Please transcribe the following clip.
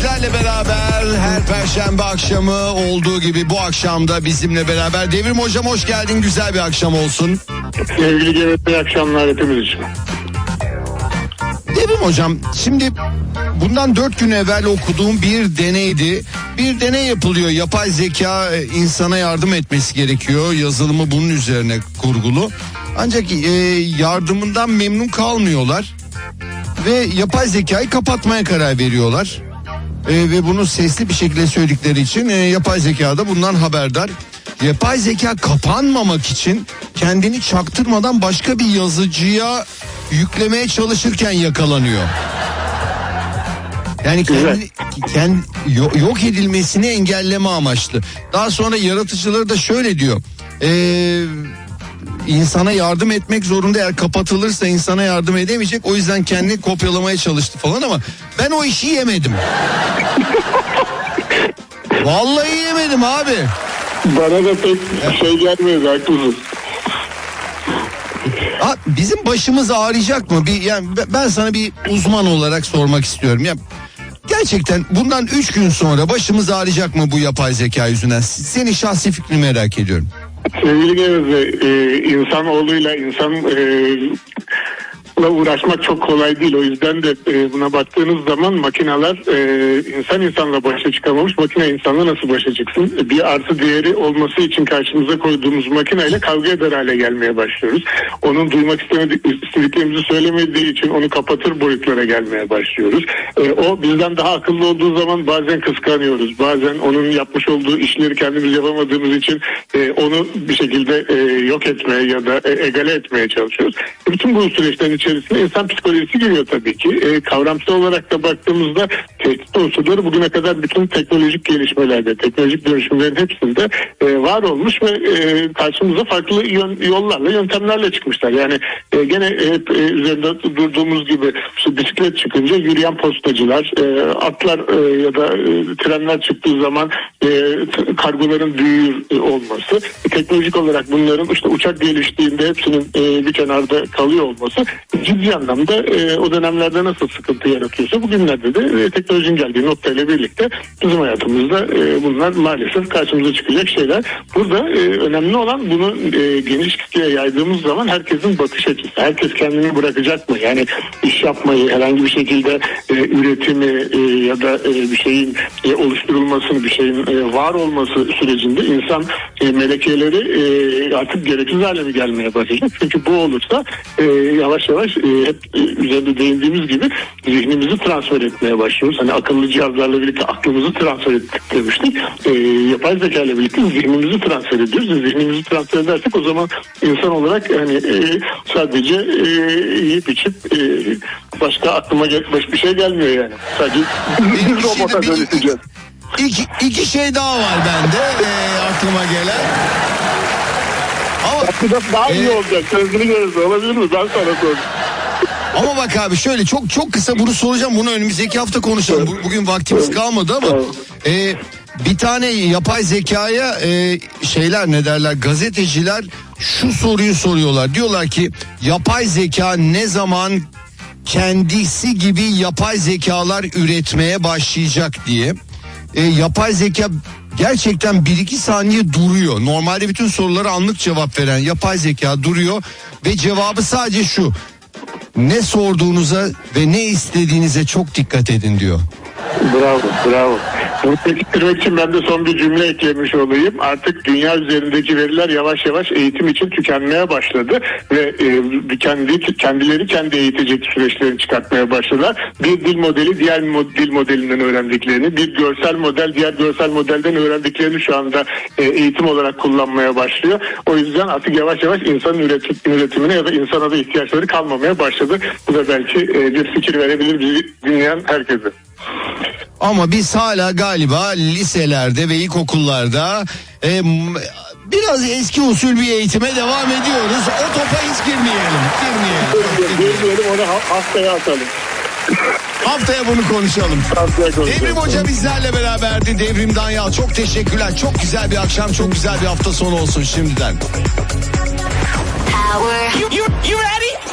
bizlerle beraber her perşembe akşamı olduğu gibi bu akşamda bizimle beraber Devrim Hocam hoş geldin güzel bir akşam olsun. Sevgili iyi akşamlar hepimiz için. Devrim Hocam şimdi bundan dört gün evvel okuduğum bir deneydi. Bir deney yapılıyor yapay zeka e, insana yardım etmesi gerekiyor yazılımı bunun üzerine kurgulu. Ancak e, yardımından memnun kalmıyorlar ve yapay zekayı kapatmaya karar veriyorlar. E, ve bunu sesli bir şekilde söyledikleri için e, yapay zeka da bundan haberdar. Yapay zeka kapanmamak için kendini çaktırmadan başka bir yazıcıya yüklemeye çalışırken yakalanıyor. Yani kendi, kendi yo- yok edilmesini engelleme amaçlı. Daha sonra yaratıcıları da şöyle diyor. Ee, insana yardım etmek zorunda eğer kapatılırsa insana yardım edemeyecek. O yüzden kendini kopyalamaya çalıştı falan ama ben o işi yemedim. Vallahi yemedim abi. Bana da pek şey gelmiyor haklısın. Ha, bizim başımız ağrıyacak mı? Bir yani be- ben sana bir uzman olarak sormak istiyorum. Ya gerçekten bundan 3 gün sonra başımız ağrıyacak mı bu yapay zeka yüzünden? Senin şahsi fikrini merak ediyorum. Sevgili Gevet e, insanoğluyla insan e, uğraşmak çok kolay değil. O yüzden de e, buna baktığınız zaman makineler e, insan insanla başa çıkamamış. Makine insanla nasıl başa çıksın? E, Bir artı değeri olması için karşımıza koyduğumuz makineyle kavga eder hale gelmeye başlıyoruz. Onun duymak istediklerimizi söylemediği için onu kapatır boyutlara gelmeye başlıyoruz. O bizden daha akıllı olduğu zaman bazen kıskanıyoruz. Bazen onun yapmış olduğu işleri kendimiz yapamadığımız için onu bir şekilde yok etmeye ya da egale etmeye çalışıyoruz. Bütün bu süreçlerin içerisinde insan psikolojisi giriyor tabii ki. E, kavramsal olarak da baktığımızda tehdit unsurları bugüne kadar bütün teknolojik gelişmelerde, teknolojik dönüşümlerin hepsinde e, var olmuş ve e, karşımıza farklı yön- yollarla, yöntemlerle çıkmışlar. Yani e, gene hep e, üzerinde durduğumuz gibi işte bisiklet çıkınca yürüyen postacılar, e, atlar e, ya da e, trenler çıktığı zaman e, kargoların büyür e, olması, e, teknolojik olarak bunların işte uçak geliştiğinde hepsinin e, bir kenarda kalıyor olması ciddi anlamda e, o dönemlerde nasıl sıkıntı yaratıyorsa bugünlerde de e, teknolojinin geldiği noktayla birlikte bizim hayatımızda e, bunlar maalesef karşımıza çıkacak şeyler. Burada e, önemli olan bunu e, geniş kitleye yaydığımız zaman herkesin bakış açısı. Herkes kendini bırakacak mı? Yani iş yapmayı herhangi bir şekilde e, üretimi e, ya da e, bir şeyin e, oluşturulmasını, bir şeyin e, var olması sürecinde insan e, melekeleri e, artık gereksiz hale mi gelmeye başlayacak? Çünkü bu olursa e, yavaş yavaş e, hep e, üzerinde değindiğimiz gibi zihnimizi transfer etmeye başlıyoruz. Hani akıllı cihazlarla birlikte aklımızı transfer ettik demiştik. E, yapay zeka ile birlikte zihnimizi transfer ediyoruz. E, Zihnimizi transfer edersek o zaman insan olarak hani e, sadece e, yiyip içip e, başka aklıma başka bir şey gelmiyor yani. Sadece Şimdi robota bir- dönüşeceğiz. İki, iki şey daha var bende e, aklıma gelen. Ama daha iyi Ee, olacak. Sözünü görürse olabilir mi? Ben sana sorayım. Ama bak abi şöyle çok çok kısa bunu soracağım. Bunu önümüzdeki hafta konuşalım. Bu- Bugün vaktimiz kalmadı ama e, bir tane yapay zekaya e, şeyler ne derler gazeteciler şu soruyu soruyorlar. Diyorlar ki yapay zeka ne zaman kendisi gibi yapay zekalar üretmeye başlayacak diye. E, yapay zeka gerçekten bir iki saniye duruyor. Normalde bütün sorulara anlık cevap veren yapay zeka duruyor ve cevabı sadece şu. Ne sorduğunuza ve ne istediğinize çok dikkat edin diyor. Bravo, bravo. Pekiştirmek için ben de son bir cümle eklemiş olayım. Artık dünya üzerindeki veriler yavaş yavaş eğitim için tükenmeye başladı ve e, kendi kendileri kendi eğitecek süreçlerini çıkartmaya başladılar. Bir dil modeli diğer dil modelinden öğrendiklerini, bir görsel model diğer görsel modelden öğrendiklerini şu anda e, eğitim olarak kullanmaya başlıyor. O yüzden artık yavaş yavaş insanın üretim, üretimine ya da insana da ihtiyaçları kalmamaya başladı. Bu da belki e, bir fikir verebilir bizi dinleyen herkese. Ama biz hala galiba liselerde ve ilkokullarda e, biraz eski usul bir eğitime devam ediyoruz. O topa hiç girmeyelim. Girmeyelim. Girmeyelim onu ha- haftaya atalım. Haftaya bunu konuşalım. Haftaya konuşalım. Devrim Hoca bizlerle beraberdi. Devrim Danyal çok teşekkürler. Çok güzel bir akşam, çok güzel bir hafta sonu olsun şimdiden. You, you, you ready?